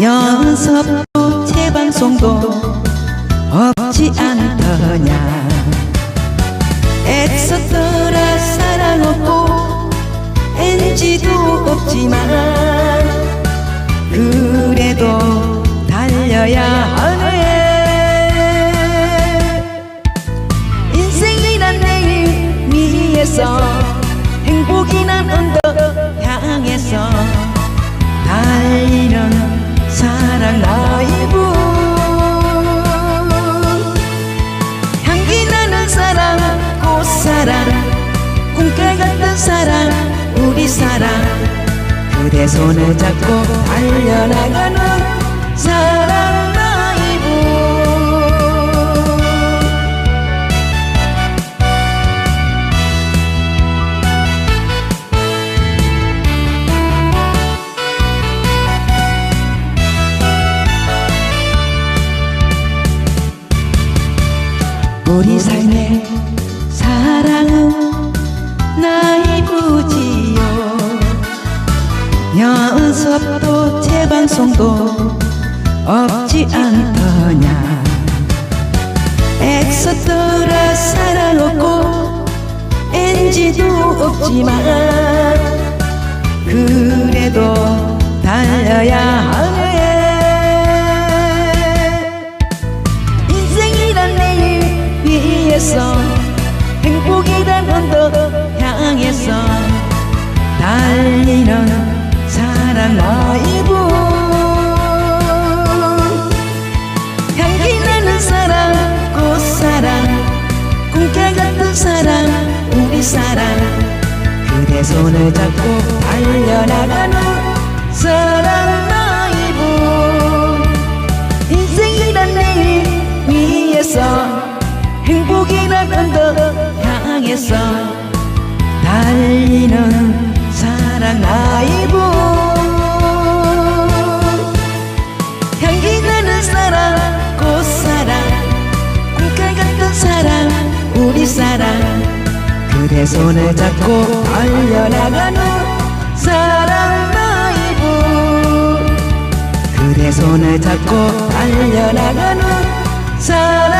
연습도 재방송도 없지 않더냐. 애썼더라 사랑 없고 NG도 없지만 그래도 달려야 하네. 인생이란 내일 위에서 행복이란 언덕 손을 잡고 달려나가는 사랑 라이브. 우리 삶의 사랑은 재방송도 없지 않더냐. 사랑 없고 NG도 없지만 사랑. 그대 손을 잡고 달려나가는 사랑 라이브 인생이란 내일 위에서 행복이란 언덕 향해서 달리는 그대 손을 잡고 달려나가는 사랑 라이브 그대 손을 잡고 달려나가는 사랑